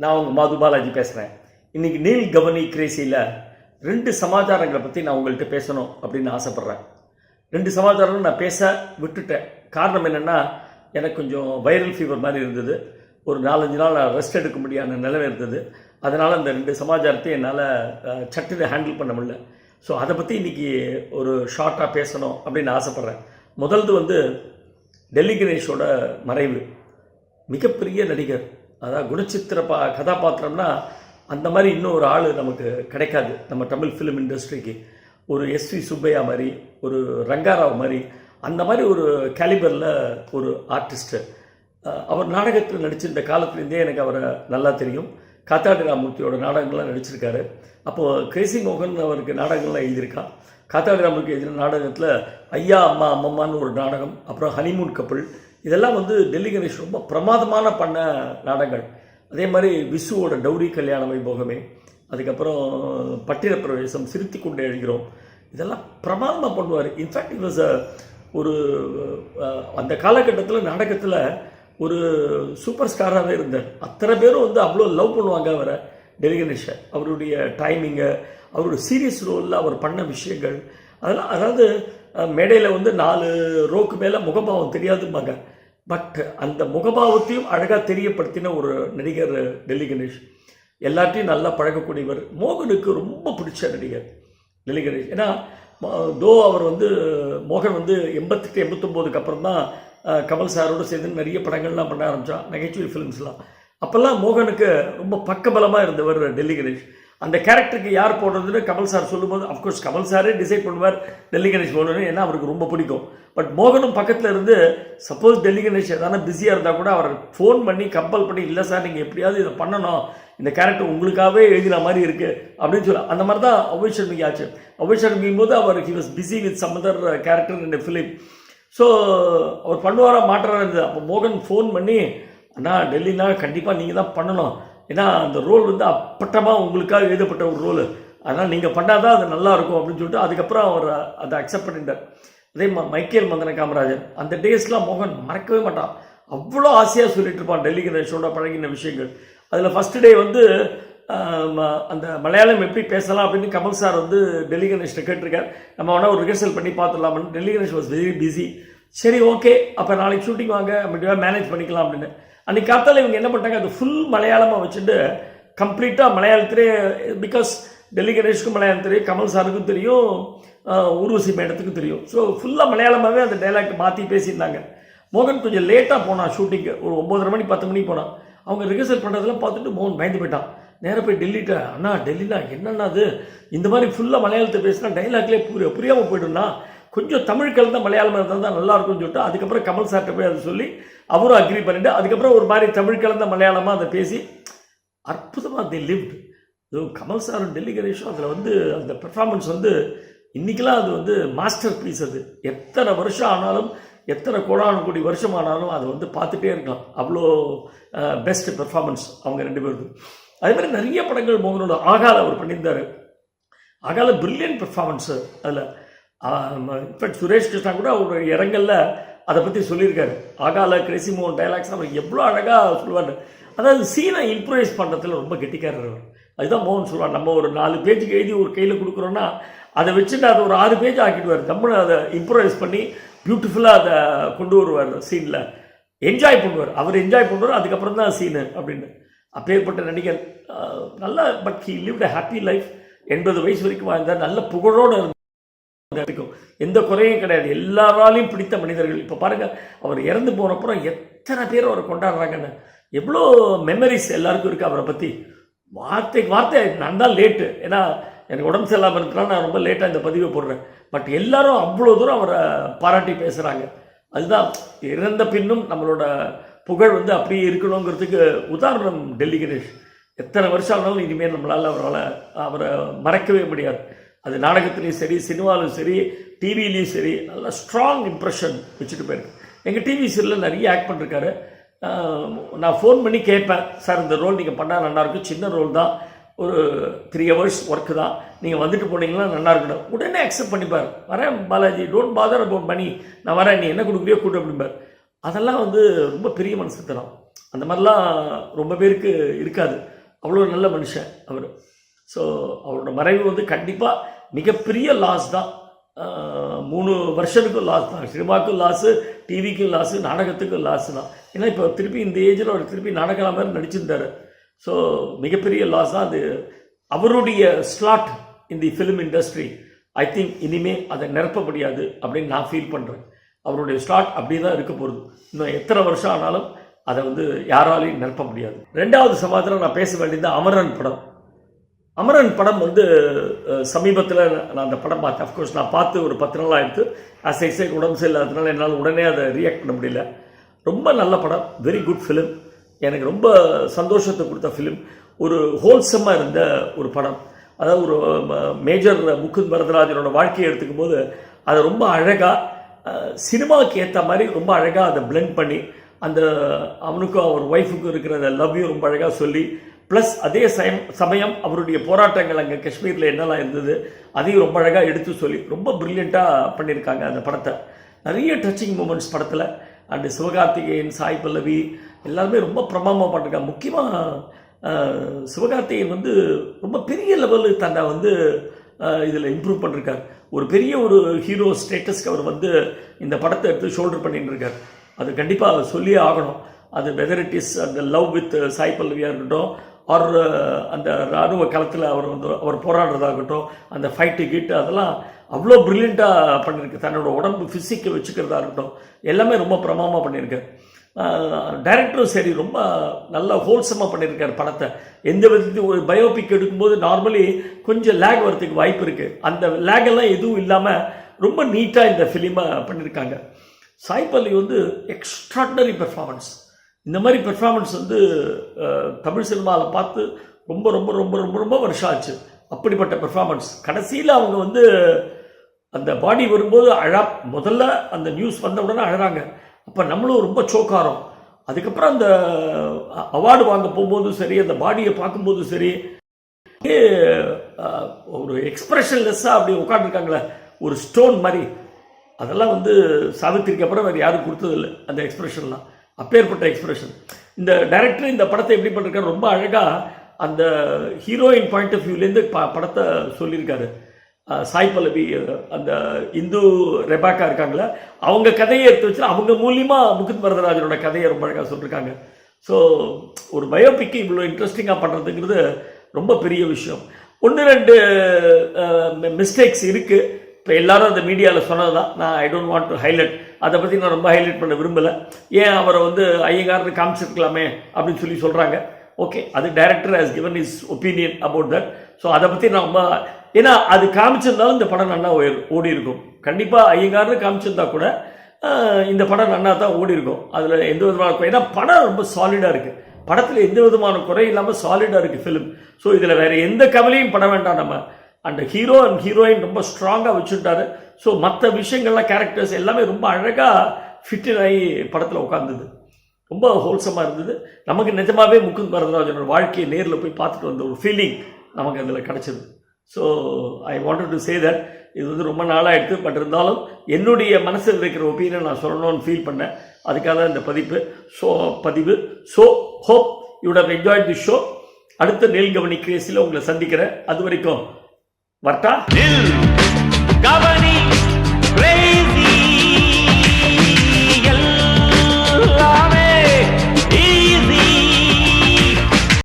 நான் உங்கள் மாது பாலாஜி பேசுகிறேன் இன்றைக்கி நீல் கவனி கிரேசியில் ரெண்டு சமாச்சாரங்களை பற்றி நான் உங்கள்கிட்ட பேசணும் அப்படின்னு ஆசைப்பட்றேன். ரெண்டு சமாச்சாரம் நான் பேச விட்டுட்டேன். காரணம் என்னென்னா எனக்கு கொஞ்சம் வைரல் ஃபீவர் மாதிரி இருந்தது. ஒரு நாலஞ்சு நாள் ரெஸ்ட் எடுக்க முடியாத நிலைமை இருந்தது. அதனால் அந்த ரெண்டு சமாச்சாரத்தையும் என்னால் அஹ், சட்டுன்னு ஹேண்டில் பண்ண முடியல. ஸோ அதை பற்றி இன்றைக்கி ஒரு ஷார்ட்டாக பேசணும் அப்படின்னு ஆசைப்பட்றேன். முதல்து வந்து டெல்லி கணேஷோட மறைவு. மிகப்பெரிய நடிகர். அதாவது குணச்சித்திர பா கதாபாத்திரம்னா அந்த மாதிரி இன்னும் ஒரு ஆள் நமக்கு கிடைக்காது. நம்ம தமிழ் ஃபிலிம் இண்டஸ்ட்ரிக்கு ஒரு எஸ்வி சுப்பையா மாதிரி ஒரு ரங்காராவ் மாதிரி அந்த மாதிரி ஒரு கேலிபரில் ஒரு ஆர்டிஸ்ட்டு அவர் நாடகத்தில் நடிச்சிருந்த காலத்துலேருந்தே எனக்கு அவரை நல்லா தெரியும். காத்தாடி ராமூர்த்தியோட நாடகங்கள்லாம் நடிச்சிருக்காரு. அப்போது கிரேசி மோகன் அவருக்கு நாடகங்கள்லாம் எழுதியிருக்கா காத்தாடி ராமூர்த்தி எழுதின நாடகத்தில் ஐயா அம்மா அம்மம்மான்னு ஒரு நாடகம் அப்புறம் ஹனிமூன் கப்பல் இதெல்லாம் வந்து டெல்லி கணேஷ் ரொம்ப பிரமாதமான பண்ண நாடகங்கள். அதே மாதிரி விசுவோட டௌரி கல்யாண வைபோகமே அதுக்கப்புறம் பட்டின பிரவேசம் சிரித்து கொண்டு எழுகிறோம் இதெல்லாம் பிரமாதமாக பண்ணுவார் இன்ஃபேக்ட் இட் வாஸ் ஒரு அந்த காலகட்டத்தில் நாடகத்தில் ஒரு சூப்பர் ஸ்டாராகவே இருந்தார். அத்தனை பேரும் வந்து அவ்வளோ லவ் பண்ணுவாங்க அவரை டெல்லி கணேஷை. அவருடைய டைமிங்கு அவருடைய சீரியஸ் ரோலில் அவர் பண்ண விஷயங்கள். அதெல்லாம் அதாவது மேடையில் வந்து நாலு ரோக்கு மேலே முகபாவம் தெரியாதும்பாங்க. பட் அந்த முகபாவத்தையும் அழகாக தெரியப்படுத்தின ஒரு நடிகர் டெல்லி கணேஷ். எல்லாத்தையும் நல்லா பழகக்கூடியவர். மோகனுக்கு ரொம்ப பிடிச்ச நடிகர் டெல்லி கணேஷ். ஏன்னா தோ அவர் வந்து மோகன் வந்து எண்பத்தெட்டு எண்பத்தொம்போதுக்கு அப்புறம் தான் கமல் சாரோட சேர்ந்து நிறைய படங்கள்லாம் பண்ண ஆரம்பித்தான் நகைச்சுவை ஃபிலிம்ஸ்லாம் அப்போல்லாம் மோகனுக்கு ரொம்ப பக்கபலமாக இருந்தவர் டெல்லி கணேஷ். அந்த கேரக்டருக்கு யார் போடுறதுன்னு கமல் சார் சொல்லும்போது அஃப்கோர்ஸ் கமல் சாரே டிசைட் பண்ணுவார் டெல்லி கணேஷ் போடணும்னு ஏன்னா அவருக்கு ரொம்ப பிடிக்கும். பட் மோகனும் பக்கத்தில் இருந்து சப்போஸ் டெல்லி கணேஷ் எதனா பிஸியாக இருந்தால் கூட அவர் ஃபோன் பண்ணி கம்பல் பண்ணி இல்லை சார் நீங்கள் எப்படியாவது இதை பண்ணணும். இந்த கேரக்டர் உங்களுக்காகவே எழுதின மாதிரி இருக்குது அப்படின்னு சொல்ல அந்த மாதிரி தான் அவ்வை சர்மிக்கு ஆச்சு. அவ்வை சர்மிக்கும் போது அவர் he was busy with some other character இந்த ஃபிலிம் ஸோ அவர் பண்ணுவாரா மாற்றாரா இருந்தது அப்போ மோகன் ஃபோன் பண்ணி அண்ணா டெல்லினா கண்டிப்பாக நீங்கள் தான் பண்ணணும். ஏன்னா அந்த ரோல் வந்து அப்பட்டமாக உங்களுக்காக எழுதப்பட்ட ஒரு ரோல். அதனால் நீங்கள் பண்ணாதான் அது நல்லா இருக்கும் அப்படின்னு சொல்லிட்டு அதுக்கப்புறம் அவர் அதை அக்செப்ட் பண்ணிட்டார். அதே மைக்கேல் மந்தன காமராஜர். அந்த டேஸ்லாம் மோகன் மறக்கவே மாட்டான். அவ்வளோ ஆசையாக சொல்லிட்டு இருப்பான் டெல்லி கணேஷோட பழகின விஷயங்கள். அதில் ஃபஸ்ட்டு டே வந்து ம- அந்த மலையாளம் எப்படி பேசலாம் அப்படின்னு கமல் சார் வந்து டெல்லி கணேஷ்ட கேட்டிருக்கார். நம்ம வேணால் ஒரு ரிஹர்சல் பண்ணி பார்த்துடலாம்னு Delhi Ganesh was very busy சரி ஓகே அப்போ நாளைக்கு ஷூட்டிங் வாங்க அப்படியே மேனேஜ் பண்ணிக்கலாம் அப்படின்னு. அன்றைக்கி காத்தால் இவங்க என்ன பண்ணிட்டாங்க? அது ஃபுல் மலையாளமாக வச்சுட்டு கம்ப்ளீட்டாக மலையாளத்திலே பிகாஸ் டெல்லி கணேஷ்க்கும் மலையாளம் தெரியும் கமல் சாருக்கும் தெரியும் ஊர்வசி மேடத்துக்கும் தெரியும். ஸோ ஃபுல்லாக மலையாளமாகவே அந்த டைலாக் மாற்றி பேசியிருந்தாங்க. மோகன் கொஞ்சம் லேட்டாக போனான் ஷூட்டிங்கு ஒரு ஒம்பதரை மணி பத்து மணிக்கு போனான் அவங்க ரிஹர்சல் பண்ணுறதெல்லாம் பார்த்துட்டு மோகன் பயந்து போயிட்டான். நேராக போய் டெல்லிட்ட அண்ணா டெல்லினா என்னண்ணா அது? இந்த மாதிரி ஃபுல்லாக மலையாளத்தை பேசினா டைலாக்லேயே புரிய புரியாமல் போயிடும்னா கொஞ்சம் தமிழ் கலந்த மலையாளம் இருந்தால் தான் நல்லா இருக்கும்னு சொல்லிட்டு அதுக்கப்புறம் கமல் சார்கிட்ட போய் அதை சொல்லி அவரும் அக்ரி பண்ணிட்டு அதுக்கப்புறம் ஒரு மாதிரி தமிழ் கலந்த மலையாளமாக அதை பேசி அற்புதமாக தி லிவ்ட் இது கமல் சாரும் டெல்லி கணேஷும் அதில் வந்து அந்த பெர்ஃபார்மன்ஸ் வந்து இன்றைக்கெலாம் அது வந்து மாஸ்டர் பீஸ் அது. எத்தனை வருஷம் ஆனாலும் எத்தனை கோடானு கோடி வருஷம் ஆனாலும் அதை வந்து பார்த்துட்டே இருக்கலாம். அவ்வளோ பெஸ்ட் பெர்ஃபார்மன்ஸ் அவங்க ரெண்டு பேருக்கும் அதே மாதிரி நிறைய படங்கள் மோகனோட ஆகால அவர் பண்ணியிருந்தார். ஆகால பிரில்லியன்ட் பெர்ஃபார்மன்ஸு அதில். இன்ஃபேக்ட் சுரேஷ் கிருஷ்ணா கூட அவர் இடங்களில் அதை பற்றி சொல்லியிருக்காரு. ஆகால கிரேசி மோகன் டைலாக்ஸ் அவர் எவ்வளோ அழகாக சொல்லுவார் அதாவது சீனை இம்ப்ரூவைஸ் பண்ணுறதுல ரொம்ப கெட்டிக்காரர் அவர். அதுதான் மோகன் சொல்லுவார் நம்ம ஒரு நாலு பேஜுக்கு எழுதி ஒரு கையில் கொடுக்குறோன்னா அதை வச்சுட்டு அதை ஒரு ஆறு பேஜ் ஆக்கிடுவார். தம்முன்னு அதை இம்ப்ரூவைஸ் பண்ணி பியூட்டிஃபுல்லாக அதை கொண்டு வருவார் சீனில் என்ஜாய் பண்ணுவார். அவர் என்ஜாய் பண்ணுவார் அதுக்கப்புறம் தான் சீனு அப்படின்னு. அப்பேற்பட்ட நடிகர் நல்ல but he live a happy life எண்பது வயசு வரைக்கும் வாழ்ந்தார். நல்ல புகழோடு இருந்தார் இருக்கும். எந்த குறையும் கிடையாது. எல்லாராலையும் பிடித்த மனிதர்கள். இப்போ பாருங்கள் அவர் இறந்து போனப்புறம் எத்தனை பேர் அவரை கொண்டாடுறாங்கன்னு எவ்வளோ மெமரிஸ் எல்லாருக்கும் இருக்குது அவரை பற்றி வார்த்தைக்கு வார்த்தை நான் தான் லேட்டு ஏன்னா எனக்கு உடம்பு சரியில்லாமல் இருக்கிறனால நான் ரொம்ப லேட்டாக இந்த பதிவை போடுறேன். பட் எல்லாரும் அவ்வளோ தூரம் அவரை பாராட்டி பேசுகிறாங்க அதுதான் இறந்த பின்னும் நம்மளோட புகழ் வந்து அப்படியே இருக்கணுங்கிறதுக்கு உதாரணம் டெல்லி கணேஷ். எத்தனை வருஷம் ஆனாலும் இனிமேல் நம்மளால் அவரால் அவரை மறக்கவே முடியாது. அது நாடகத்துலேயும் சரி சினிமாவிலும் சரி டிவிலையும் சரி நல்ல ஸ்ட்ராங் இம்ப்ரெஷன் வச்சுட்டு போயிருக்கு. எங்கள் டிவி சீரியலில் நிறைய ஆக்ட் பண்ணிருக்காரு. நான் ஃபோன் பண்ணி கேட்பேன். சார் இந்த ரோல் நீங்கள் பண்ணால் நல்லாயிருக்கும் சின்ன ரோல் தான். ஒரு த்ரீ ஹவர்ஸ் ஒர்க்கு தான். நீங்கள் வந்துட்டு போனீங்கன்னா நல்லா இருக்கணும். உடனே அக்செப்ட் பண்ணிப்பார். வரேன் Balaji. Don't bother about money நான் வரேன். நீ என்ன கொடுக்குறியோ கூட்டு அப்படிம்பார். அதெல்லாம் வந்து ரொம்ப பெரிய மனசு தரும் அந்த மாதிரிலாம் ரொம்ப பேருக்கு இருக்காது. அவ்வளோ நல்ல மனுஷன் அவர். ஸோ அவரோட மறைவு வந்து கண்டிப்பாக மிகப்பெரிய லாஸ் தான். மூணு வருஷத்துக்கும் லாஸ் தான். சினிமாவுக்கும் லாஸு டிவிக்கும் லாஸு நாடகத்துக்கும் லாஸ் தான். ஏன்னா இப்போ திருப்பி இந்த ஏஜில் அவர் திருப்பி நாடகம் மாதிரி நடிச்சிருந்தார். ஸோ மிகப்பெரிய லாஸ் தான் அது. அவருடைய ஸ்லாட் இந்த ஃபிலிம் இண்டஸ்ட்ரி ஐ திங்க் இனிமேல் அதை நிரப்ப முடியாது அப்படின்னு நான் ஃபீல் பண்ணுறேன் அவருடைய ஸ்லாட் அப்படியே தான் இருக்க போகிறது இன்னும் எத்தனை வருஷம் ஆனாலும் அதை வந்து யாராலையும் நிரப்ப முடியாது. ரெண்டாவது சமாதானம் நான் பேச வேண்டியது அமரன் படம். அமரன் படம் வந்து சமீபத்தில் நான் அந்த படம் பார்த்தேன். அஃப்கோர்ஸ் நான் பார்த்து ஒரு பத்து நாள் ஆயிடுத்து. அஸ் ஐ உடம்பு சரியில்லாததுனால என்னால் உடனே அதை ரியாக்ட் பண்ண முடியல. ரொம்ப நல்ல படம். வெரி குட் ஃபிலிம் எனக்கு ரொம்ப சந்தோஷத்தை கொடுத்த ஃபிலிம் ஒரு ஹோல்சமாக இருந்த ஒரு படம். அதாவது ஒரு மேஜர் முகுந்த் வரதராஜனோட வாழ்க்கையை எடுத்துக்கும் போது அதை ரொம்ப அழகாக சினிமாவுக்கு ஏற்ற மாதிரி ரொம்ப அழகாக அதை பிளெண்ட் பண்ணி அந்த அவனுக்கும் அவர் ஒய்ஃபுக்கும் இருக்கிற அந்த லவ்யும் ரொம்ப அழகாக சொல்லி ப்ளஸ் அதே சயம் சமயம் அவருடைய போராட்டங்கள் அங்கே காஷ்மீரில் என்னெல்லாம் இருந்தது அதையும் ரொம்ப அழகாக எடுத்து சொல்லி ரொம்ப ப்ரில்லியண்ட்டாக பண்ணியிருக்காங்க அந்த படத்தை. நிறைய டச்சிங் மூமெண்ட்ஸ் படத்தில். அண்டு சிவகார்த்திகேயன் சாய் பல்லவி எல்லாருமே ரொம்ப பிரமாதமாக பண்ணிருக்காங்க. முக்கியமாக சிவகார்த்திகேயன் வந்து ரொம்ப பெரிய லெவலில் தன்னை வந்து இதில் இம்ப்ரூவ் பண்ணிருக்கார். ஒரு பெரிய ஒரு ஹீரோ ஸ்டேட்டஸ்க்கு அவர் வந்து இந்த படத்தை எடுத்து ஷோல்டர் பண்ணிட்டு இருக்கார் அது கண்டிப்பாக சொல்லியே ஆகணும். அது வெதர் இட் இஸ் அந்த லவ் வித் சாய் பல்லவியாக இருக்கட்டும் அவர் uh, அந்த ராணுவ களத்தில் அவர் வந்து அவர் போராடுறதாகட்டும் அந்த ஃபைட்டு கிட்டு அதெல்லாம் அவ்வளோ ப்ரில்லியண்ட்டாக பண்ணியிருக்கு தன்னோட உடம்பு ஃபிசிக்கை வச்சுக்கிறதா இருக்கட்டும் எல்லாமே ரொம்ப பிரமாமாக பண்ணியிருக்காரு டைரக்டரும் சரி ரொம்ப நல்லா ஹோல்சமாக பண்ணியிருக்கார் படத்தை. எந்த விதத்தையும் ஒரு பயோபிக் எடுக்கும்போது நார்மலி கொஞ்சம் லேக் வரதுக்கு வாய்ப்பு இருக்குது அந்த லேக் எல்லாம் எதுவும் இல்லாமல் ரொம்ப நீட்டாக இந்த ஃபிலிமை பண்ணியிருக்காங்க. சாய் பல்லி வந்து எக்ஸ்ட்ராடனரி பெர்ஃபார்மன்ஸ் இந்த மாதிரி பெர்ஃபார்மன்ஸ் வந்து தமிழ் சினிமாவில் பார்த்து ரொம்ப ரொம்ப ரொம்ப ரொம்ப ரொம்ப வருஷம் ஆச்சு. அப்படிப்பட்ட பெர்ஃபார்மன்ஸ் கடைசியில் அவங்க வந்து அந்த பாடி வரும்போது அழா முதல்ல அந்த நியூஸ் வந்த உடனே அழகாங்க அப்போ நம்மளும் ரொம்ப சோக்காரம் அதுக்கப்புறம் அந்த அவார்டு வாங்க போகும்போதும் சரி அந்த பாடியை பார்க்கும்போதும் சரி ஒரு எக்ஸ்பிரஷன்லெஸ்ஸாக அப்படி உட்காந்துருக்காங்களே ஒரு ஸ்டோன் மாதிரி. அதெல்லாம் வந்து சாவித்திரிக்கு அப்புறம் வேறு யாரும் கொடுத்ததில்லை அந்த எக்ஸ்பிரஷன்லாம் அப்பேற்பட்ட எக்ஸ்பிரஷன் இந்த டைரக்டர் இந்த படத்தை எப்படி பண்ணிருக்காரு ரொம்ப அழகாக அந்த ஹீரோயின் பாயிண்ட் ஆஃப் வியூலேருந்து ப படத்தை சொல்லியிருக்காரு. சாய் பல்லவி அந்த இந்து ரெபாக்கா இருக்காங்களே அவங்க கதையை எடுத்து வச்சு அவங்க மூலியமாக முகுந்த் வரதராஜனோட கதையை ரொம்ப அழகாக சொல்லியிருக்காங்க ஸோ ஒரு பயோபிக்கு இவ்வளோ இன்ட்ரெஸ்டிங்காக பண்ணுறதுங்கிறது ரொம்ப பெரிய விஷயம். ஒன்று ரெண்டு மிஸ்டேக்ஸ் இருக்குது இப்போ எல்லாரும் அந்த மீடியாவில் சொன்னது தான் நான் I don't want to highlight அதை பற்றி நான் ரொம்ப ஹைலைட் பண்ண விரும்பலை. ஏன் அவரை வந்து ஐயங்காரன்னு காமிச்சிருக்கலாமே அப்படின்னு சொல்லி சொல்கிறாங்க ஓகே அது director has given is opinion about that so அதை பற்றி நான் ரொம்ப ஏன்னா அது காமிச்சிருந்தாலும் இந்த படம் நல்லா ஓடி- ஓடி இருக்கும் கண்டிப்பாக ஐயங்கார்னு காமிச்சிருந்தா கூட இந்த படம் நல்லா தான் ஓடி இருக்கும் அதில் எந்த விதமான குறை- ஏன்னா படம் ரொம்ப சாலிடாக இருக்குது படத்தில் எந்த விதமான குறை இல்லாமல் சாலிடாக இருக்குது ஃபிலிம் ஸோ இதில் வேறு எந்த கவலையும் பட வேண்டாம் நம்ம. அந்த ஹீரோ அண்ட் ஹீரோயின் ரொம்ப ஸ்ட்ராங்காக வச்சுட்டாரு. ஸோ மற்ற விஷயங்கள்லாம் கேரக்டர்ஸ் எல்லாமே ரொம்ப அழகாக ஃபிட்டின் ஆகி படத்தில் உட்காந்துது ரொம்ப ஹோல்சமாக இருந்தது. நமக்கு நிஜமாகவே முகுந்த் வரதராஜனோட வாழ்க்கையை நேரில் போய் பார்த்துட்டு வந்த ஒரு ஃபீலிங் நமக்கு அதில் கிடச்சிது. So I wanted to say that இது வந்து ரொம்ப நாளாக எடுத்து பட் இருந்தாலும் என்னுடைய மனசில் இருக்கிற ஒப்பீனியன் நான் சொல்லணும்னு ஃபீல் பண்ணேன். அதுக்காக தான் இந்த பதிப்பு. ஸோ பதிவு. So hope you'd have enjoy the show அடுத்த நெல் கவனி கிரேஸில் உங்களை சந்திக்கிறேன். அது வரைக்கும் வர்த்தா? கவனி.